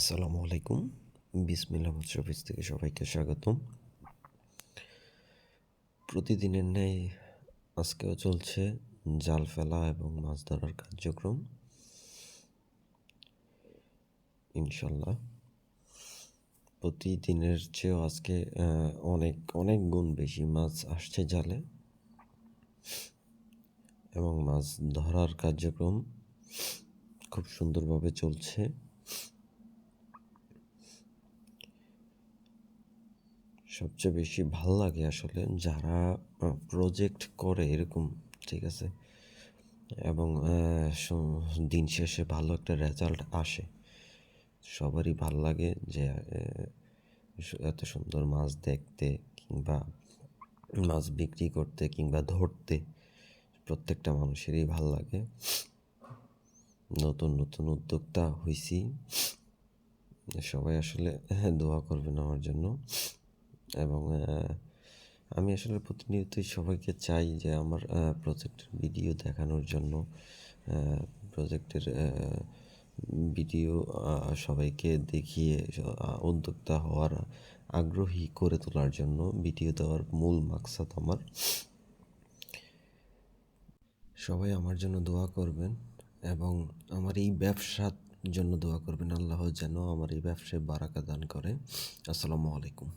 আসসালামু আলাইকুম। বিসমিল্লা অফিস থেকে সবাইকে স্বাগতম। প্রতিদিনের ন্যায় আজকেও চলছে জাল ফেলা এবং মাছ ধরার কার্যক্রম। ইনশাল্লাহ প্রতিদিনের চেয়েও আজকে অনেক অনেক গুণ বেশি মাছ আসছে জালে। এবং মাছ ধরার কার্যক্রম খুব সুন্দরভাবে চলছে। সবচেয়ে বেশি ভালো লাগে আসলে যারা প্রজেক্ট করে এরকম, ঠিক আছে? এবং দিন শেষে ভালো একটা রেজাল্ট আসে। সবারই ভালো লাগে যে এত সুন্দর মাছ দেখতে কিংবা মাছ বিক্রি করতে কিংবা ধরতে প্রত্যেকটা মানুষেরই ভালো লাগে। নতুন নতুন উদ্যোক্তা হয়েছি সবাই আসলে হ্যাঁ দোয়া করবেন আমার জন্য। এবং আমি আসলে প্রতিনিয়তই সবাইকে চাই যে আমার প্রজেক্টের ভিডিও দেখানোর জন্য প্রজেক্টের ভিডিও সবাইকে দেখিয়ে উদ্যোক্তা হওয়ার আগ্রহী করে তোলার জন্য ভিডিও দেওয়ার মূল মাকসাদ আমার। সবাই আমার জন্য দোয়া করবেন এবং আমার এই ব্যবসার জন্য দোয়া করবেন। আল্লাহ যেন আমার এই ব্যবসায় বারাকা দান করে। আসসালামু আলাইকুম।